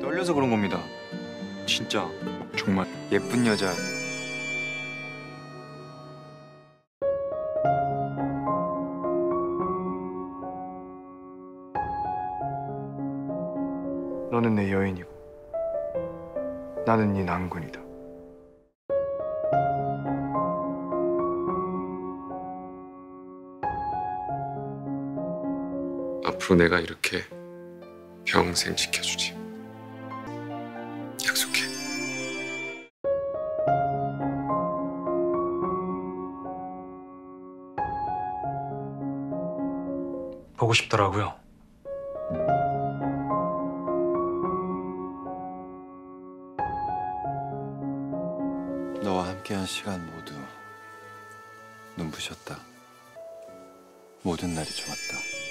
생각해서 그런 겁니다. 진짜 정말 예쁜 여자 너는 내 여인이고 나는 네 남군이다. 앞으로 내가 이렇게 평생 지켜주지. 약속해. 보고 싶더라고요. 너와 함께한 시간 모두 눈부셨다. 모든 날이 좋았다.